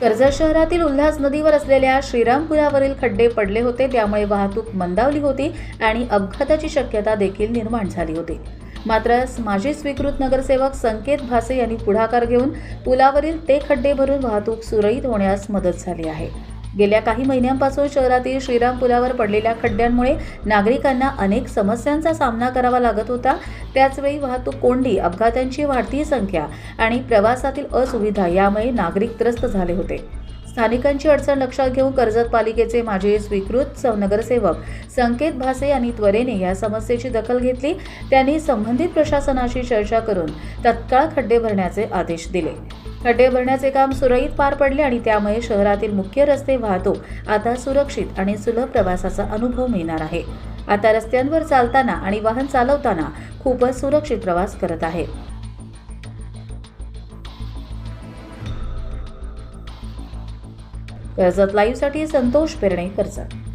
कर्जत शहरातील उल्हास नदीवर असलेल्या श्रीरामपुरावरील खड्डे पडले होते त्यामुळे वाहतूक मंदावली होती आणि अपघाताची शक्यता देखील निर्माण झाली होती. मात्र माजी स्वीकृत नगरसेवक संकेत भासे यांनी पुढाकार घेऊन पुलावरील ते खड्डे भरून वाहतूक सुरळीत होण्यास मदत झाली आहे. गेल्या काही महिन्यांपासून शहरातील श्रीराम पुलावर पडलेल्या खड्ड्यांमुळे नागरिकांना अनेक समस्यांचा सामना करावा लागत होता. त्याचवेळी वाहतूक कोंडी अपघातांची वाढती संख्या आणि प्रवासातील असुविधा यामुळे नागरिक त्रस्त झाले होते. स्थानिकांची अडचण लक्षात घेऊन कर्जत पालिकेचे माजी स्वीकृत नगरसेवक संकेत भासे यांनी त्वरेने या समस्येची दखल घेतली. त्यांनी संबंधित प्रशासनाशी चर्चा करून तत्काळ खड्डे भरण्याचे आदेश दिले. खड्डे भरण्याचे काम सुरळीत पार पडले आणि त्यामुळे शहरातील मुख्य रस्ते वाहतूक आता सुरक्षित आणि सुलभ प्रवासाचा अनुभव मिळणार आहे. आता रस्त्यांवर चालताना आणि वाहन चालवताना खूपच सुरक्षित प्रवास करत आहे. कर्जत लाईव्हसाठी संतोष पेरणे कर्जत.